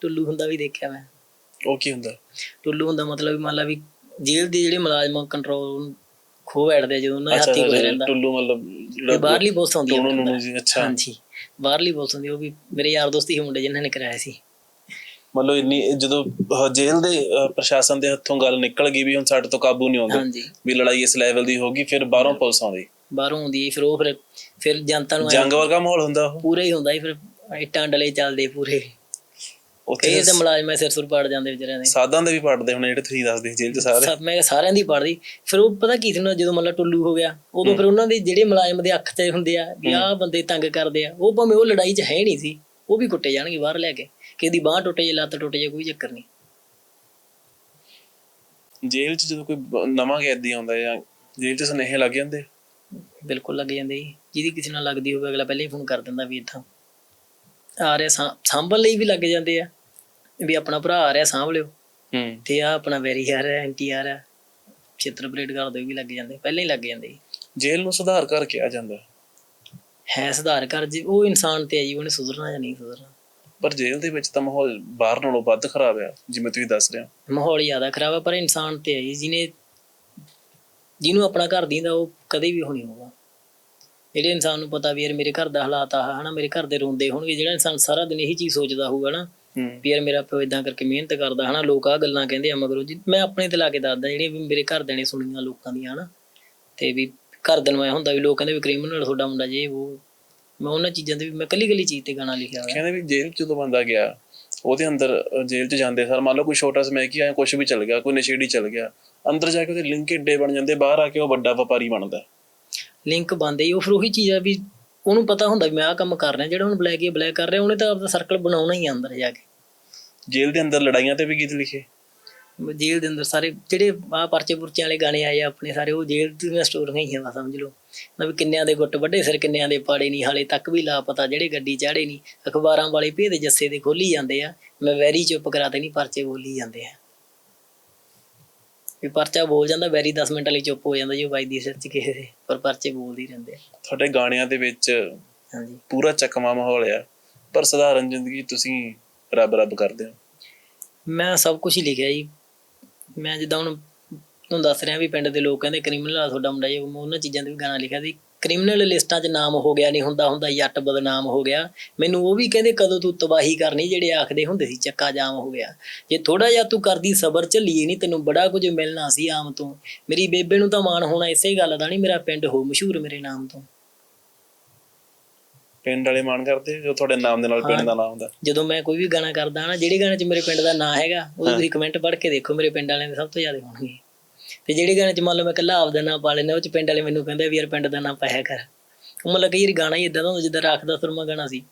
ਟੁੱਲੂ ਹੁੰਦਾ ਵੀ ਦੇਖਿਆ ਮੈਂ। ਉਹ ਕੀ ਹੁੰਦਾ? ਟੁੱਲੂ ਹੁੰਦਾ ਮਤਲਬ ਵੀ ਮੰਨ ਲਾ ਵੀ ਜੇਲ੍ਹ ਦੇ ਜਿਹੜੇ ਮੁਲਾਜ਼ਮ ਕੰਟਰੋਲ ਖੋ ਬੈਠਦੇ ਜਦੋਂ ਉਹਨਾਂ ਹੱਥੀ ਕੋਈ ਰਹਿੰਦਾ। ਟੁੱਲੂ ਮਤਲਬ ਤੇ ਬਾਹਰਲੀ ਆਉਂਦੀ ਆ ਟੋਨੂ ਉਹਦਾ। ਨੂੰ ਜੀ ਅੱਛਾ। ਹਾਂਜੀ ਬਾਹਰਲੀ ਪੁਲਿਸ ਹੁੰਦੀ ਉਹ ਵੀ ਮੇਰੇ ਯਾਰ ਦੋਸਤ ਹੀ ਮੁੰਡੇ ਜਿਨ੍ਹਾਂ ਨੇ ਕਰਾਇਆ ਸੀ। ਮਤਲਬ ਇੰਨੀ ਜਦੋਂ ਜੇਲ੍ਹ ਦੇ ਪ੍ਰਸ਼ਾਸਨ ਦੇ ਹੱਥੋਂ ਗੱਲ ਨਿਕਲ ਗਈ ਵੀ ਹੁਣ ਸਾਡੇ ਤੋਂ ਕਾਬੂ ਨਹੀਂ ਆਉਂਦਾ ਵੀ ਲੜਾਈ ਇਸ ਲੈਵਲ ਦੀ ਹੋਗੀ ਫਿਰ ਬਾਹਰੋਂ ਪੁਲਿਸ ਆਉਂਦੀ। ਬਾਹਰੋਂ ਆਉਂਦੀ ਹੈ, ਫਿਰ ਉਹ ਫਿਰ ਫਿਰ ਜਨਤਾ ਨੂੰ ਜੰਗ ਵਰਗਾ ਮਾਹੌਲ ਹੁੰਦਾ ਉਹ। ਪੂਰਾ ਹੀ ਹੁੰਦਾ ਸੀ ਫਿਰ ਇੱਟਾਂ ਡਲੇ ਚੱਲਦੇ ਪੂਰੇ। ਉੱਥੇ ਕਈ ਤੇ ਮੁਲਾਜ਼ਮ ਐ ਸਿਰ ਸੁਰ ਪਾੜ ਜਾਂਦੇ ਵਿਚਾਰਿਆਂ ਦੇ। ਸਾਧਾਂ ਦੇ ਵੀ ਪੜਦੇ ਹੁਣ ਜਿਹੜੇ ਤੁਸੀਂ ਦੱਸਦੇ ਜੇਲ੍ਹ 'ਚ ਸਾਰੇ। ਸਭ ਮੈਂ ਸਾਰਿਆਂ ਦੀ ਪੜਦੀ। ਫਿਰ ਉਹ ਪਤਾ ਕੀ ਸੀ ਨਾ ਜਦੋਂ ਮਤਲਬ ਟੁੱਲੂ ਹੋ ਗਿਆ ਉਦੋਂ ਫਿਰ ਉਹਨਾਂ ਦੇ ਜਿਹੜੇ ਮੁਲਾਜ਼ਮ ਦੇ ਅੱਖ ਤੇ ਹੁੰਦੇ ਆ ਵੀ ਆਹ ਬੰਦੇ ਤੰਗ ਕਰਦੇ ਆ ਉਹ ਭਾਵੇਂ ਉਹ ਲੜਾਈ 'ਚ ਹੈ ਨਹੀਂ ਸੀ ਉਹ ਵੀ ਕੁੱਟੇ ਜਾਣਗੇ ਬਾਹਰ ਲੈ ਕੇ। ਕਿਸੇ ਦੀ ਬਾਹ ਟੁੱਟ ਜੇ ਲੱਤ ਟੁੱਟ ਜੇ ਕੋਈ ਚੱਕਰ ਨਹੀਂ। ਜੇਲ੍ਹ 'ਚ ਜਦੋਂ ਕੋਈ ਨਵਾਂ ਕੈਦੀ ਆਉਂਦਾ ਜਾਂ ਜੇਲ੍ਹ 'ਚ ਸੁਨੇਹੇ ਲੱਗ ਜਾਂਦੇ? ਬਿਲਕੁਲ ਲੱਗ ਜਾਂਦੇ ਜੀ। ਜਿਹਦੀ ਕਿਸੇ ਨਾਲ ਲੱਗਦੀ ਹੋਵੇ ਅਗਲਾ ਪਹਿਲਾਂ ਹੀ ਫੋਨ ਕਰ ਦਿੰਦਾ ਵੀ ਇੱਥਾਂ ਆ ਰਿਹਾ ਸਾਂ- ਸਾਂਭਣ ਲਈ ਵੀ ਲੱਗ ਜਾਂਦੇ ਆ। ਵੀ ਆਪਣਾ ਭਰਾ ਆ ਰਿਹਾ ਸਾਂਭ ਲਿਓ। ਹੂੰ। ਤੇ ਆ ਆਪਣਾ ਵੈਰੀ ਆ ਰਿਹਾ ਐਂਟੀ ਆ ਰਿਹਾ ਛਿੱਤਰ ਪਰੇਡ ਕਰਦੇ ਵੀ ਲੱਗ ਜਾਂਦੇ ਪਹਿਲਾਂ ਹੀ ਲੱਗ ਜਾਂਦੇ। ਜੇਲ੍ਹ ਨੂੰ ਸੁਧਾਰ ਕਰ ਕਿਹਾ ਜਾਂਦਾ? ਹੈ ਸੁਧਾਰ ਕਰ ਜੀ ਉਹ ਇਨਸਾਨ ਤੇ ਹੈ ਜੀ ਉਹਨੇ ਸੁਧਰਨਾ ਜਾਂ ਨਹੀਂ ਸੁਧਰਨਾ। ਪਰ ਜੇਲ੍ਹ ਦੇ ਵਿੱਚ ਤਾਂ ਮਾਹੌਲ ਬਾਹਰ ਨਾਲੋਂ ਵੱਧ ਖਰਾਬ ਆ ਜਿਵੇਂ ਤੁਸੀਂ ਦੱਸ ਰਹੇ ਹੋ। ਮਾਹੌਲ ਜ਼ਿਆਦਾ ਖਰਾਬ ਹੈ ਪਰ ਇਨਸਾਨ ਤੇ ਹੈ ਜੀ ਜਿਹਨੇ ਜਿਹਨੂੰ ਆਪਣਾ ਘਰ ਦੀਂਦਾ ਉਹ ਕਦੇ ਵੀ ਹੋਣੀ ਹੋਊਗਾ। ਜਿਹੜੇ ਇਨਸਾਨ ਨੂੰ ਪਤਾ ਵੀ ਯਾਰ ਮੇਰੇ ਘਰ ਦਾ ਹਾਲਾਤ ਆ ਹਨਾ ਮੇਰੇ ਘਰ ਦੇ ਰੋਂਦੇ ਹੋਣਗੇ ਜਿਹੜਾ ਇਨਸਾਨ ਸਾਰਾ ਦਿਨ ਇਹੀ ਚੀਜ਼ ਸੋਚਦਾ ਹੋਊਗਾ ਨਾ ਹੂੰ ਵੀ ਯਾਰ ਮੇਰਾ ਪਿਓ ਇਦਾਂ ਕਰਕੇ ਮਿਹਨਤ ਕਰਦਾ ਹਨਾ ਲੋਕ ਆ ਗੱਲਾਂ ਕਹਿੰਦੇ ਆ ਮਗਰੋਂ ਜੀ ਮੈਂ ਆਪਣੇ ਤੇ ਲਾ ਕੇ ਦੱਸਦਾ ਜਿਹੜੀਆਂ ਵੀ ਮੇਰੇ ਘਰਦਿਆਂ ਨੇ ਸੁਣੀਆਂ ਲੋਕਾਂ ਦੀਆਂ ਹਨਾ ਤੇ ਵੀ ਘਰਦਿਆਂ ਨੂੰ ਐ ਹੁੰਦਾ ਵੀ ਲੋਕ ਕਹਿੰਦੇ ਵੀ ਕ੍ਰਿਮੀਨਲ ਤੁਹਾਡਾ ਮੁੰਡਾ ਜੇ ਉਹ ਮੈਂ ਉਹਨਾਂ ਚੀਜ਼ਾਂ ਤੇ ਵੀ ਮੈਂ ਕੱਲੀ ਕੱਲੀ ਚੀਜ਼ ਤੇ ਗਾਣਾ ਲਿਖਿਆ ਹੋਇਆ। ਕਹਿੰਦੇ ਵੀ ਜੇਲ੍ਹ 'ਚ ਜਦੋਂ ਬੰਦਾ ਗਿਆ ਉਹਦੇ ਅੰਦਰ ਜੇਲ੍ਹ 'ਚ ਜਾਂਦੇ ਸਰ ਮੰਨ ਲਓ ਕੋਈ ਛੋਟਾ ਸਮੈਕੀ ਆਇਆ ਕੁਝ ਵੀ ਚੱਲ ਗਿਆ ਕੋਈ ਨਸ਼ੇੜੀ ਚੱਲ ਗਿਆ ਅੰਦਰ ਜਾ ਕੇ ਉਹਦੇ ਲਿੰਕ ਏਡੇ ਬਣ ਜਾਂਦੇ ਬਾਹਰ ਆ ਕੇ ਉਹ ਵੱਡਾ ਵਪਾਰੀ ਬਣਦਾ। ਲਿੰਕ ਬੰਦੇ ਹੀ ਉਹ ਫਿਰ ਉਹੀ ਚੀਜ਼ ਆ ਵੀ ਉਹਨੂੰ ਪਤਾ ਹੁੰਦਾ ਵੀ ਮੈਂ ਆਹ ਕੰਮ ਕਰ ਰਿਹਾ ਜਿਹੜਾ ਹੁਣ ਬਲੈਕ ਹੀ ਬਲੈਕ ਕਰ ਰਿਹਾ ਉਹਨੇ ਤਾਂ ਆਪਦਾ ਸਰਕਲ ਬਣਾਉਣਾ ਹੀ ਆ ਅੰਦਰ ਜਾ ਕੇ। ਜੇਲ੍ਹ ਦੇ ਅੰਦਰ ਲੜਾਈਆਂ ਤੇ ਵੀ ਗੀਤ ਲਿਖੇ? ਜੇਲ੍ਹ ਦੇ ਅੰਦਰ ਸਾਰੇ ਜਿਹੜੇ ਆ ਪਰਚੇ ਪੁਰਚੇ ਵਾਲੇ ਗਾਣੇ ਆਏ ਆਪਣੇ ਸਾਰੇ ਉਹ ਜੇਲ੍ਹ ਦੀਆਂ ਸਟੋਰੀਆਂ ਹੀ ਆ ਸਮਝ ਲਓ। ਨਾ ਵੀ ਕਿੰਨਿਆਂ ਦੇ ਗੁੱਟ ਵੱਡੇ ਸਿਰ ਕਿੰਨਿਆਂ ਦੇ ਪਾੜੇ ਨਹੀਂ ਹਾਲੇ ਤੱਕ ਵੀ ਲਾਪਤਾ ਜਿਹੜੇ ਗੱਡੀ ਚਾੜੇ ਨਹੀਂ ਅਖਬਾਰਾਂ ਵਾਲੇ ਭੇਦ ਜੱਸੇ ਦੇ ਖੋਲੀ ਜਾਂਦੇ ਆ ਮੈਂ ਵੈਰੀ ਚੁੱਪ ਕਰਾਤੇ ਨਹੀਂ ਪਰਚੇ ਬੋਲੀ ਜਾਂਦੇ ਆ। ਵੀ ਪਰਚਾ ਬੋਲ ਜਾਂਦਾ ਵੈਰੀ 10 ਮਿੰਟ ਲਈ ਚੁੱਪ ਹੋ ਜਾਂਦਾ ਜੀ ਬਾਈ ਦੀ ਸਿਰ ਚ ਕਿਸੇ ਦੇ ਪਰ ਪਰਚੇ ਬੋਲਦੇ ਹੀ ਰਹਿੰਦੇ ਆ। ਤੁਹਾਡੇ ਗਾਣਿਆਂ ਦੇ ਵਿੱਚ ਹਾਂਜੀ। ਪੂਰਾ ਚੱਕਵਾ ਮਾਹੌਲ ਆ ਪਰ ਸਧਾਰਨ ਜ਼ਿੰਦਗੀ ਤੁਸੀਂ ਰੱਬ ਰੱਬ ਕਰਦੇ ਹੋ ਮੈਂ ਸਭ ਕੁਝ ਹੀ ਲਿਖਿਆ ਜੀ। ਮੈਂ ਜਿੱਦਾਂ ਹੁਣ ਤੁਹਾਨੂੰ ਦੱਸ ਰਿਹਾ ਵੀ ਪਿੰਡ ਦੇ ਲੋਕ ਕਹਿੰਦੇ ਕ੍ਰਿਮੀਨਲ ਆ ਤੁਹਾਡਾ ਮੁੰਡਾ ਜੀ, ਮੈਂ ਉਹਨਾਂ ਚੀਜ਼ਾਂ ਤੇ ਵੀ ਗਾਣਾ ਲਿਖਿਆ ਸੀ। ਕ੍ਰਿਮੀਨਲ ਲਿਸਟਾਂ 'ਚ ਨਾਮ ਹੋ ਗਿਆ ਨਹੀਂ ਹੁੰਦਾ ਹੁੰਦਾ ਜੱਟ ਬਦਨਾਮ ਹੋ ਗਿਆ। ਮੈਨੂੰ ਉਹ ਵੀ ਕਹਿੰਦੇ ਕਦੋਂ ਤੂੰ ਤਬਾਹੀ ਕਰਨੀ, ਜਿਹੜੇ ਆਖਦੇ ਹੁੰਦੇ ਸੀ ਚੱਕਾ ਜਾਮ ਹੋ ਗਿਆ। ਜੇ ਥੋੜਾ ਜਿਹਾ ਤੂੰ ਕਰਦੀ ਸਬਰ ਝੱਲੀਏ ਨਹੀਂ ਤੈਨੂੰ ਬੜਾ ਕੁਝ ਮਿਲਣਾ ਸੀ ਆਮ ਤੋਂ। ਮੇਰੀ ਬੇਬੇ ਨੂੰ ਤਾਂ ਮਾਣ ਹੋਣਾ ਇਸੇ ਗੱਲ ਦਾ ਨਹੀਂ ਮੇਰਾ ਪਿੰਡ ਹੋ ਮਸ਼ਹੂਰ ਮੇਰੇ ਨਾਮ ਤੋਂ। ਪਿੰਡ ਵਾਲੇ ਮਾਣ ਕਰਦੇ ਜੋ ਤੁਹਾਡੇ ਨਾਮ ਦੇ ਨਾਲ ਪਿੰਡ ਦਾ ਨਾਮ ਹੁੰਦਾ। ਜਦੋਂ ਮੈਂ ਕੋਈ ਵੀ ਗਾਣਾ ਕਰਦਾ ਹਾਂ ਨਾ ਜਿਹੜੇ ਗਾਣੇ 'ਚ ਮੇਰੇ ਪਿੰਡ ਦਾ ਨਾਂ ਹੈਗਾ ਉਹ ਤੁਸੀਂ ਕਮੈਂਟ ਪੜ੍ਹ ਕੇ ਦੇਖੋ ਮੇਰੇ ਪਿੰਡ ਵਾਲਿਆਂ ਦੇ ਸਭ ਤੋਂ ਜ਼ਿਆਦਾ ਹੋਣਗੇ। ਤੇ ਜਿਹੜੇ ਗਾਣੇ 'ਚ ਮੰਨ ਲਓ ਮੈਂ ਇਕੱਲਾ ਆਪਦਾ ਨਾਂ ਪਾ ਲੈਣਾ ਉਹ 'ਚ ਪਿੰਡ ਵਾਲੇ ਮੈਨੂੰ ਕਹਿੰਦੇ ਵੀ ਯਾਰ ਪਿੰਡ ਦਾ ਨਾਂ ਪਾਇਆ ਕਰ। ਉਹ ਮਤਲਬ ਕਈ ਵਾਰੀ ਗਾਣਾ ਹੀ ਇਦਾਂ ਦਾ ਹੁੰਦਾ ਜਿੱਦਾਂ ਰੱਖਦਾ ਸੁਰਮਾ ਗਾਣਾ ਸੀ।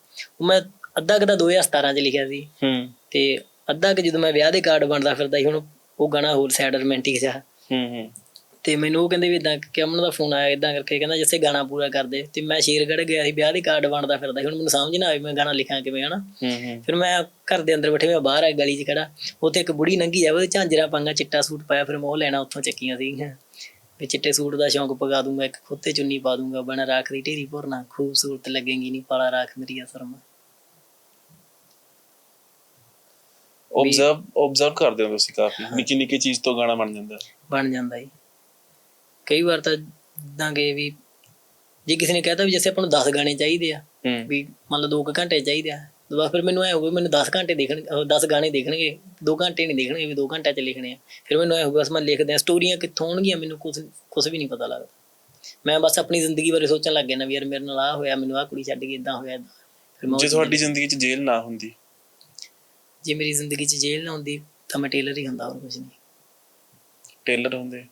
ਉਹ ਮੈਂ ਅੱਧਾ ਕਦਾ 2017 'ਚ ਲਿਖਿਆ ਸੀ। ਹੂੰ। ਤੇ ਅੱਧਾ ਕਿ ਜਦੋਂ ਮੈਂ ਵਿਆਹ ਦੇ ਕਾਰਡ ਬਣਦਾ ਫਿਰਦਾ ਸੀ ਹੁਣ ਉਹ ਗਾਣਾ ਹੋਰ ਸੈਡ ਰੋਮਾਂਟਿਕ ਜਿਹਾ। ਹੂੰ ਹੂੰ। ਤੇ ਮੈਨੂੰ ਉਹ ਕਹਿੰਦੇ ਵੀ ਇਦਾਂ ਕਿ ਅਮਨ ਦਾ ਫੋਨ ਆਇਆ ਇਦਾਂ ਕਰਕੇ ਕਹਿੰਦਾ ਜਿੱਸੇ ਗਾਣਾ ਪੂਰਾ ਕਰ ਦੇ ਤੇ ਮੈਂ ਸ਼ੇਰਗੜ੍ਹ ਗਿਆ ਸੀ ਵਿਆਹ ਦੇ ਕਾਰਡ ਬਣਦਾ ਫਿਰਦਾ ਸੀ। ਹੁਣ ਮੈਨੂੰ ਸਮਝ ਨਾ ਆਈ ਮੈਂ ਗਾਣਾ ਲਿਖਾਂ ਕਿਵੇਂ ਹਨਾ? ਫਿਰ ਮੈਂ ਘਰ ਦੇ ਅੰਦਰ ਬੈਠੇ ਮੈਂ ਬਾਹਰ ਆ ਗਲੀ 'ਚ ਖੜਾ। ਉੱਥੇ ਇੱਕ ਬੁੜੀ ਲੰਘੀ ਜਾਵੇ ਉਹਦੇ ਝਾਂਜਰਾ ਪਾਂਗਾ ਚਿੱਟਾ ਸੂਟ ਪਾਇਆ। ਫਿਰ ਮੈਂ ਉਹ ਲੈਣਾ ਉੱਥੋਂ ਚੱਕੀਆਂ ਸੀਗੀਆਂ। ਵੀ ਚਿੱਟੇ ਸੂਟ ਦਾ ਸ਼ੌਂਕ ਪਗਾ ਦੂੰਗਾ ਇੱਕ ਖੁੱਤੇ ਚੁੰਨੀ ਪਾ ਦੂੰਗਾ ਬਣ ਰਾਖ ਦੀ ਢੇਰੀ ਭਰਨਾ ਖੂਬਸੂਰਤ ਲੱਗੇਗੀ ਨਹੀਂ ਪਾਲਾ ਰਾਖ ਮੇਰੀ ਅਸਰਮਾ ਆਬਜ਼ਰਵ ਆਬਜ਼ਰਵ ਕਰਦੇ ਹੋ ਤੁਸੀਂ ਕਾਫੀ। ਨਿੱਕੀ ਨਿੱਕੀ ਚੀਜ਼ ਤੋਂ ਗਾਣਾ ਬਣ ਜਾਂਦਾ। ਬਣ ਜਾਂਦਾ ਜੀ। ਕਈ ਵਾਰ ਤਾਂ ਕਿ ਵੀ ਜੇ ਕਿਸੇ ਨੇ ਕਹਿਤਾ ਵੀ ਜਿਵੇਂ ਆਪਾਂ ਨੂੰ 10 ਗਾਣੇ ਚਾਹੀਦੇ ਆ ਵੀ ਮੰਨ ਲਓ 2 ਘੰਟੇ ਚਾਹੀਦੇ ਆ ਬਸ ਫਿਰ ਮੈਨੂੰ ਐ ਹੋਊਗਾ ਮੈਨੂੰ 10 ਘੰਟੇ ਦੇਖਣ 10 ਗਾਣੇ ਦੇਖਣਗੇ 2 ਘੰਟੇ ਨਹੀਂ ਦੇਖਣਗੇ ਵੀ 2 ਘੰਟਿਆਂ ਚ ਲਿਖਣੇ ਆ। ਫਿਰ ਮੈਨੂੰ ਐ ਹੋਊਗਾ ਬਸ ਮੈਂ ਲਿਖਦੇ ਆ ਸਟੋਰੀਆਂ ਕਿੱਥੋਂ ਆਉਣਗੀਆਂ ਮੈਨੂੰ ਕੁਝ ਕੁਝ ਵੀ ਨਹੀਂ ਪਤਾ ਲੱਗਦਾ। ਮੈਂ ਬਸ ਆਪਣੀ ਜ਼ਿੰਦਗੀ ਬਾਰੇ ਸੋਚਣ ਲੱਗ ਗਿਆ ਨਾ ਵੀ ਯਾਰ ਮੇਰੇ ਨਾਲ ਆ ਹੋਇਆ ਮੈਨੂੰ ਆ ਕੁੜੀ ਛੱਡ ਗਈ ਇਦਾਂ ਹੋਇਆ ਏਦਾਂ। ਫਿਰ ਮੈਂ ਉਹ ਜੇ ਤੁਹਾਡੀ ਜ਼ਿੰਦਗੀ 'ਚ ਜੇਲ੍ਹ ਨਾ ਹੁੰਦੀ? ਜੇ ਮੇਰੀ ਜ਼ਿੰਦਗੀ 'ਚ ਜੇਲ੍ਹ ਨਾ ਹੁੰਦੀ ਤਾਂ ਮੈਂ ਟੇਲਰ ਹੀ ਹੁੰਦਾ ਹੋਰ ਕੁਝ ਨਹੀਂ। ਟੇਲਰ ਹੁੰਦੇ?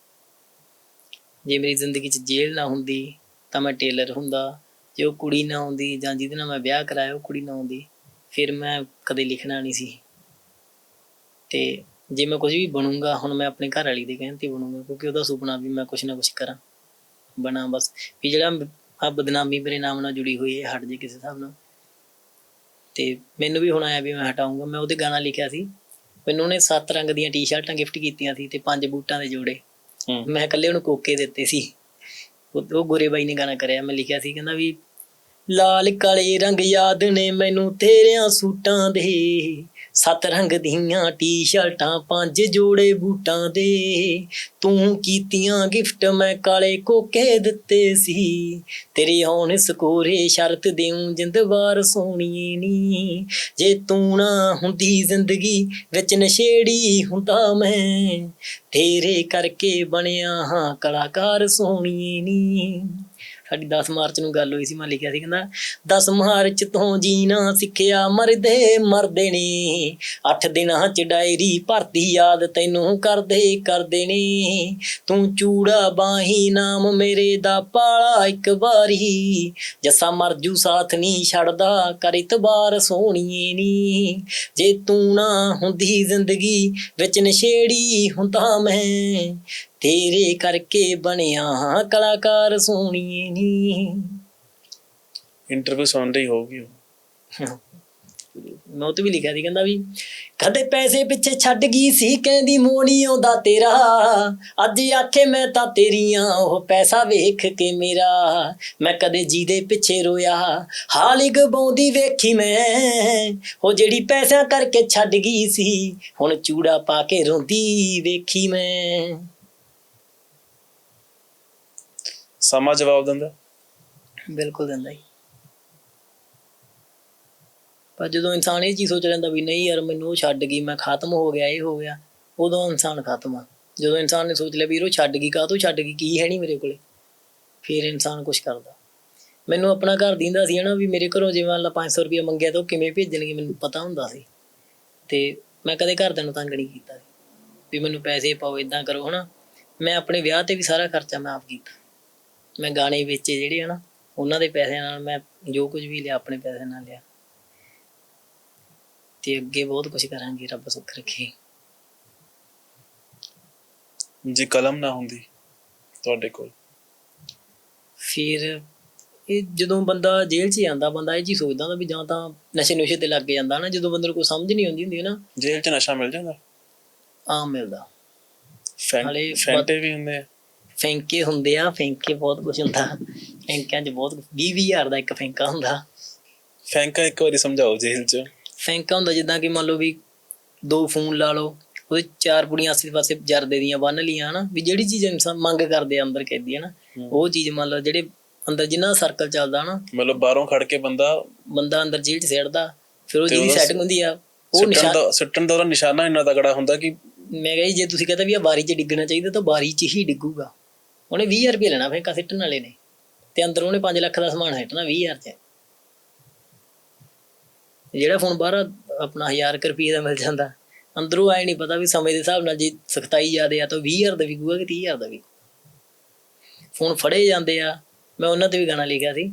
ਜੇ ਮੇਰੀ ਜ਼ਿੰਦਗੀ 'ਚ ਜੇਲ੍ਹ ਨਾ ਹੁੰਦੀ ਤਾਂ ਮੈਂ ਟੇਲਰ ਹੁੰਦਾ। ਜੇ ਉਹ ਕੁੜੀ ਨਾ ਆਉਂਦੀ ਜਾਂ ਜਿਹਦੇ ਨਾਲ ਮੈਂ ਵਿਆਹ ਕਰਾਇਆ, ਉਹ ਕੁੜੀ ਨਾ ਆਉਂਦੀ, ਫਿਰ ਮੈਂ ਕਦੇ ਲਿਖਣਾ ਨਹੀਂ ਸੀ। ਤੇ ਜੇ ਮੈਂ ਕੁਝ ਵੀ ਬਣੂੰਗਾ, ਹੁਣ ਮੈਂ ਆਪਣੇ ਘਰ ਵਾਲੀ ਦੇ ਕਹਿਣ ਤੇ ਬਣੂੰਗਾ, ਕਿਉਂਕਿ ਉਹਦਾ ਸੁਪਨਾ ਵੀ ਮੈਂ ਕੁਝ ਨਾ ਕੁਝ ਕਰਾਂ, ਬਣਾ ਬਸ। ਵੀ ਜਿਹੜਾ ਆ ਬਦਨਾਮੀ ਮੇਰੇ ਨਾਮ ਨਾਲ ਜੁੜੀ ਹੋਈ ਹੈ, ਹਟ ਜੇ ਕਿਸੇ ਹਿਸਾਬ ਨਾਲ। ਤੇ ਮੈਨੂੰ ਵੀ ਹੁਣ ਆਇਆ ਵੀ ਮੈਂ ਹਟਾਉਂਗਾ ਮੈਂ ਉਹਦੇ ਗਾਣਾ ਲਿਖਿਆ ਸੀ। ਮੈਨੂੰ ਉਹਨੇ ਸੱਤ ਰੰਗ ਦੀਆਂ ਟੀ-ਸ਼ਰਟਾਂ ਗਿਫਟ ਕੀਤੀਆਂ ਸੀ ਤੇ ਪੰਜ ਬੂਟਾਂ ਦੇ ਜੋੜੇ। ਮੈਂ ਇਕੱਲੇ ਉਹਨੂੰ ਕੋਕੇ ਦਿੱਤੇ ਸੀ। ਉਹ ਗੋਰੇ ਬਾਈ ਨੇ ਗਾਣਾ ਕਰਿਆ, ਮੈਂ ਲਿਖਿਆ ਸੀ, ਕਹਿੰਦਾ ਵੀ, ਲਾਲ ਕਾਲੇ ਰੰਗ ਯਾਦ ਨੇ ਮੈਨੂੰ ਤੇਰਿਆਂ ਸੂਟਾਂ ਦੇ। ਸੱਤ ਰੰਗ ਦੀਆਂ ਟੀ-ਸ਼ਰਟਾਂ, ਪੰਜ ਜੋੜੇ ਬੂਟਾਂ ਦੇ। ਤੂੰ ਕੀਤੀਆਂ ਗਿਫਟ ਮੈਂ ਕਾਲੇ ਕੋਕੇ ਦਿੱਤੇ ਸੀ। ਤੇਰੇ ਆਉਣ ਸਕੋਰੇ ਸ਼ਰਤ ਦੇਉ ਜਿੰਦਵਾਰ ਸੋਹਣੀਏ ਨੀ। ਜੇ ਤੂੰ ਨਾ ਹੁੰਦੀ ਜ਼ਿੰਦਗੀ ਵਿੱਚ ਨਸ਼ੇੜੀ ਹੁੰਦਾ ਮੈਂ, ਤੇਰੇ ਕਰਕੇ ਬਣਿਆ ਹਾਂ ਕਲਾਕਾਰ ਸੋਹਣੀਏ ਨੀ। ਸਾਡੀ 10 ਮਾਰਚ ਨੂੰ ਗੱਲ ਹੋਈ ਸੀ, ਮੈਂ ਲਿਖਿਆ ਸੀ, ਕਹਿੰਦਾ 10 ਮਾਰਚ ਤੋਂ ਜੀਣਾ ਸਿੱਖਿਆ ਮਰਦੇ ਮਰਦੇ ਨੇ 8 ਦਿਨਾਂ ਚ ਡਾਇਰੀ ਭਰਤੀ ਯਾਦ ਤੈਨੂੰ ਕਰਦੇ ਕਰਦੇ ਨੇ, ਤੂੰ ਚੂੜਾ ਬਾਹੀ ਨਾਮ ਮੇਰੇ ਦਾ ਪਾਲਾ ਇੱਕ ਵਾਰੀ, ਜੱਸਾ ਮਰਜੂ ਸਾਥ ਨਹੀਂ ਛੱਡਦਾ ਕਰ ਇਤਬਾਰ ਸੋਹਣੀਏ ਨੀ, ਜੇ ਤੂੰ ਨਾ ਹੁੰਦੀ ਜ਼ਿੰਦਗੀ ਵਿੱਚ ਨਸ਼ੇੜੀ ਹੁੰਦਾ ਮੈਂ ਤੇਰੇ ਕਰਕੇ ਬਣਿਆ ਹਾਂ ਕਲਾਕਾਰ ਸੋਹਣੀਏ ਨੀ। ਇੰਟਰਵਿਊ ਸੁਣ ਰਹੀ ਹੋਊਗੀ ਉਹ। ਨੋਟ ਵੀ ਲਿਖਿਆ ਸੀ ਕਹਿੰਦਾ ਵੀ ਕਦੇ ਪੈਸੇ ਪਿੱਛੇ ਛੱਡ ਗਈ ਸੀ ਕਹਿੰਦੀ ਮੋਣੀ ਆਉਂਦਾ ਤੇਰਾ। ਅੱਜ ਆਖੇ ਮੈਂ ਤਾਂ ਤੇਰੀਆਂ ਉਹ ਪੈਸਾ ਵੇਖ ਕੇ ਮੇਰਾ। ਮੈਂ ਕਦੇ ਜਿਹਦੇ ਪਿੱਛੇ ਰੋਇਆ ਹਾਲ ਗਵਾਉਂਦੀ ਵੇਖੀ ਮੈਂ। ਉਹ ਜਿਹੜੀ ਪੈਸਿਆਂ ਕਰਕੇ ਛੱਡ ਗਈ ਸੀ ਹੁਣ ਚੂੜਾ ਪਾ ਕੇ ਰੋਂਦੀ ਵੇਖੀ ਮੈਂ। ਸਮਾਂ ਜਵਾਬ ਦਿੰਦਾ? ਬਿਲਕੁਲ ਦਿੰਦਾ ਹੀ ਪਰ ਜਦੋਂ ਇਨਸਾਨ ਇਹ ਚੀਜ਼ ਸੋਚ ਲੈਂਦਾ ਵੀ ਨਹੀਂ ਯਾਰ ਮੈਨੂੰ ਉਹ ਛੱਡ ਗਈ, ਮੈਂ ਖਤਮ ਹੋ ਗਿਆ, ਇਹ ਹੋ ਗਿਆ, ਉਦੋਂ ਇਨਸਾਨ ਖਤਮ ਆ। ਜਦੋਂ ਇਨਸਾਨ ਨੇ ਸੋਚ ਲਿਆ ਵੀ ਉਹ ਛੱਡ ਗਈ, ਕਾਹਤੋਂ ਛੱਡ ਗਈ, ਕੀ ਹੈ ਨਹੀਂ ਮੇਰੇ ਕੋਲੇ? ਫਿਰ ਇਨਸਾਨ ਕੁਝ ਕਰਦਾ। ਮੈਨੂੰ ਆਪਣਾ ਘਰ ਦਿੰਦਾ ਸੀ ਹਨਾ ਵੀ ਮੇਰੇ ਘਰੋਂ ਜਿਵੇਂ ਅੱਲਾ 500 ਰੁਪਏ ਮੰਗਿਆ ਤਾਂ ਉਹ ਕਿਵੇਂ ਭੇਜਣਗੇ, ਮੈਨੂੰ ਪਤਾ ਹੁੰਦਾ ਸੀ। ਤੇ ਮੈਂ ਕਦੇ ਘਰਦਿਆਂ ਨੂੰ ਤੰਗ ਨਹੀਂ ਕੀਤਾ ਵੀ ਮੈਨੂੰ ਪੈਸੇ ਪਾਓ ਇਦਾਂ ਕਰੋ ਹਨਾ। ਮੈਂ ਆਪਣੇ ਵਿਆਹ ਤੇ ਵੀ ਸਾਰਾ ਖਰਚਾ ਮੈਂ ਆਪ ਕੀਤਾ। ਮੈਂ ਗਾਣੇ ਵੇਚੇ ਜਿਹੜੇ ਹਨਾ ਉਹਨਾਂ ਦੇ ਪੈਸਿਆਂ ਨਾਲ ਮੈਂ ਜੋ ਕੁਝ ਵੀ ਲਿਆ ਆਪਣੇ ਪੈਸੇ ਨਾਲ ਲਿਆ। ਤੇ ਅੱਗੇ ਬਹੁਤ ਕੁਝ ਕਰਾਂਗੇ ਰੱਬ ਸੁੱਖ ਰੱਖੇ। ਜੇ ਕਲਮ ਨਾ ਹੁੰਦੀ ਤੁਹਾਡੇ ਕੋਲ? ਫਿਰ ਇਹ ਜਦੋਂ ਬੰਦਾ ਜੇਲ੍ਹ 'ਚ ਜਾਂਦਾ ਬੰਦਾ ਇਹ ਚੀਜ਼ ਸੋਚਦਾ ਹੁੰਦਾ ਵੀ ਜਾਂ ਤਾਂ ਨਸ਼ੇ ਨੁਸ਼ੇ ਤੇ ਲੱਗ ਜਾਂਦਾ ਨਾ ਜਦੋਂ ਬੰਦੇ ਨੂੰ ਕੋਈ ਸਮਝ ਨਹੀਂ ਆਉਂਦੀ ਹੁੰਦੀ ਨਾ। ਜੇਲ੍ਹ 'ਚ ਨਸ਼ਾ ਮਿਲ ਜਾਂਦਾ? ਆਮ ਮਿਲਦਾ। ਫੈਂਟੇ ਵੀ ਹੁੰਦੇ ਆ। ਫੈਂਕੇ ਹੁੰਦੇ ਆ ਫੈਂਕੇ ਬਹੁਤ ਕੁਝ ਹੁੰਦਾ। ਫੈਂਕਿਆਂ 'ਚ ਬਹੁਤ 20 ਹਜ਼ਾਰ ਦਾ ਇੱਕ ਫੈਂਕਾ ਹੁੰਦਾ। ਫੈਂਕਾ ਇੱਕ ਵਾਰੀ ਸਮਝਾਓ ਜੇਲ੍ਹ 'ਚ। ਫੈਂਕਾ ਹੁੰਦਾ ਜਿੱਦਾਂ ਕਿ ਮੰਨ ਲਓ ਵੀ ਦੋ ਫੋਨ ਲਾ ਲਓ ਉਹਦੇ ਚਾਰ ਪੁੜੀਆਂ ਆਸੇ ਪਾਸੇ ਜਰਦੇ ਦੀਆਂ ਬੰਨ ਲੀਆਂ ਹਨਾ ਵੀ ਜਿਹੜੀ ਚੀਜ਼ ਇਨਸਾਨ ਮੰਗ ਕਰਦੇ ਆ ਅੰਦਰ ਕੈਦੀ ਹਨਾ ਹੂੰ। ਉਹ ਚੀਜ਼ ਮੰਨ ਲਓ ਜਿਹੜੇ ਅੰਦਰ ਜਿੰਨਾ ਸਰਕਲ ਚੱਲਦਾ ਹਨਾ ਮਤਲਬ ਬਾਹਰੋਂ ਖੜ ਕੇ ਬੰਦਾ ਬੰਦਾ ਅੰਦਰ ਜੇਲ੍ਹ 'ਚ ਸਿੱਟਦਾ ਫਿਰ ਉਹ ਜਿਹਦੀ ਸੈਟਿੰਗ ਹੁੰਦੀ ਆ ਉਹ ਨਿਸ਼ਾਨ ਦਾ ਸਿੱਟਣ ਦਾ ਉਹਦਾ ਨਿਸ਼ਾਨਾ ਇੰਨਾ ਤਗੜਾ ਹੁੰਦਾ ਕਿ ਮੈਂ ਕਹਾਂ ਜੇ ਤੁਸੀਂ ਕਹਿੰਦਾ ਵੀ ਆ ਬਾਰੀ 'ਚ ਡਿੱਗਣਾ ਚਾਹੀਦਾ ਤਾਂ ਬਾਰੀ 'ਚ ਹੀ ਡਿੱਗੂਗਾ। ਉਹਨੇ 20000 ਰੁਪਏ ਲੈਣਾ ਫੈਂਕਾ ਸਿੱਟਣ ਵਾਲੇ ਨੇ ਤੇ ਅੰਦਰ ਉਹਨੇ 5 ਲੱਖ ਦਾ ਸਮਾਨ ਸਿੱਟਣਾ 20000 'ਚ। ਜਿਹੜਾ ਫੋਨ ਬਾਹਰ ਆਪਣਾ 1000 ਕੁ ਰੁਪਏ ਦਾ ਮਿਲ ਜਾਂਦਾ ਅੰਦਰੋਂ ਆਏ ਨਹੀਂ ਪਤਾ ਵੀ ਸਮੇਂ ਦੇ ਹਿਸਾਬ ਨਾਲ ਜੇ ਸਖਤਾਈ ਜ਼ਿਆਦੇ ਆ ਤਾਂ 20000 ਦਾ ਵਿਕੂਗਾ ਕਿ 30000 ਦਾ ਵਿਕੂ। ਫੋਨ ਫੜੇ ਜਾਂਦੇ ਆ ਮੈਂ ਉਹਨਾਂ ਤੇ ਵੀ ਗਾਣਾ ਲਿਖਿਆ ਸੀ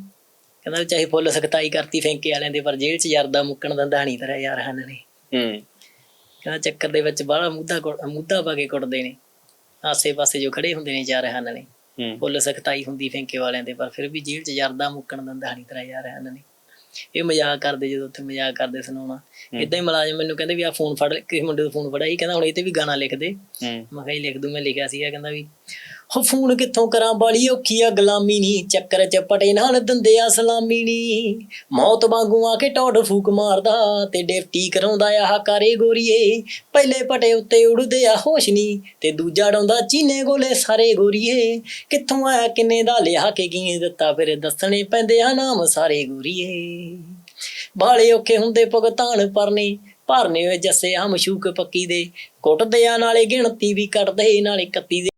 ਕਹਿੰਦਾ ਵੀ ਚਾਹੇ ਫੁੱਲ ਸਖਤਾਈ ਕਰਤੀ ਫੈਂਕੇ ਵਾਲਿਆਂ ਦੇ ਪਰ ਜੇਲ੍ਹ 'ਚ ਯਾਰਦਾ ਮੁੱਕਣ ਦਾ ਦਾਣੀ ਤੇਰਾ ਯਾਰ ਹਨ ਨੇ। ਹੂੰ। ਕਹਿੰਦਾ ਚੱਕਰ ਦੇ ਵਿੱਚ ਬਾਹਲਾ ਮੁੱਦਾ ਮੁੱਦਾ ਪਾ ਕੇ ਕੁੱਟਦੇ ਨੇ। ਆਸੇ-ਪਾਸੇ ਜੋ ਖੜੇ ਹੁੰਦੇ ਨੇ ਚਾਰ ਹਨ ਨੇ। ਹੂੰ। ਫੁੱਲ ਸਖਤਾਈ ਹੁੰਦੀ ਫੈਂਕੇ ਵਾਲਿਆਂ ਦੇ ਪਰ ਫਿਰ ਵੀ ਜੇਲ੍ਹ 'ਚ ਯਾਰਦਾ ਮੁੱਕਣ ਦਾ ਦਾਣੀ ਤੇਰਾ ਯਾਰ ਹਨ ਨੇ। ਇਹ ਮਜ਼ਾਕ ਕਰਦੇ ਜਦੋਂ ਉੱਥੇ ਮਜ਼ਾਕ ਕਰਦੇ ਸੁਣਾਉਣਾ। ਇਦਾਂ ਹੀ ਮੁਲਾਜ਼ਮ ਮੈਨੂੰ ਕਹਿੰਦੇ ਵੀ ਆ ਫੋਨ ਫੜ ਕਿਸੇ ਮੁੰਡੇ ਦਾ ਫੋਨ ਫੜਿਆ ਸੀ ਕਹਿੰਦਾ ਹੁਣ ਇਹ ਤੇ ਵੀ ਗਾਣਾ ਲਿਖ ਦੇ। ਹੂੰ। ਮੈਂ ਕਿਹਾ ਜੀ ਲਿਖ ਦੂੰ ਮੈਂ ਲਿਖਿਆ ਸੀਗਾ ਕਹਿੰਦਾ ਵੀ ਹੋ ਫੋਨ ਕਿੱਥੋਂ ਕਰਾਂ ਬਾਲੀ ਔਖੀ ਆ, ਗੁਲਾਮੀ ਨਹੀਂ ਚੱਕਰ ਚ ਪਟੇ ਨਾਲ ਦੰਦੇ ਆ ਸਲਾਮੀ ਨਹੀਂ ਮੌਤ ਵਾਂਗੂ ਆ ਕੇ ਟੌੜ ਫੂਕ ਮਾਰਦਾ ਤੇ ਡਿਫਟੀ ਕਰਾਉਂਦਾ ਆ ਕਾਰੇ ਗੋਰੀਏ। ਪਹਿਲੇ ਪਟੇ ਉੱਤੇ ਉੜਦੇ ਆ ਹੋਸ਼ ਨਹੀਂ ਤੇ ਦੂਜਾ ਡਾਉਂਦਾ ਚੀਨੇ ਗੋਲੇ ਸਾਰੇ ਗੋਰੀਏ। ਕਿੱਥੋਂ ਆਇਆ ਕਿੰਨੇ ਦਾ ਲਿਆ ਕੇ ਕੀ ਦਿੱਤਾ, ਫਿਰ ਦੱਸਣੇ ਪੈਂਦੇ ਆ ਨਾਮ ਸਾਰੇ ਗੋਰੀਏ। ਬਾਲੇ ਔਖੇ ਹੁੰਦੇ ਭੁਗਤਾਨ ਪਰਨੇ, ਭਰਨੇ ਹੋਏ ਜੱਸੇ ਆ ਮਸ਼ੂਕ ਪੱਕੀ ਦੇ। ਕੁੱਟਦੇ ਆ ਨਾਲੇ ਗਿਣਤੀ ਵੀ ਕੱਟਦੇ, ਨਾਲੇ ਕੱਤੀ ਦੇ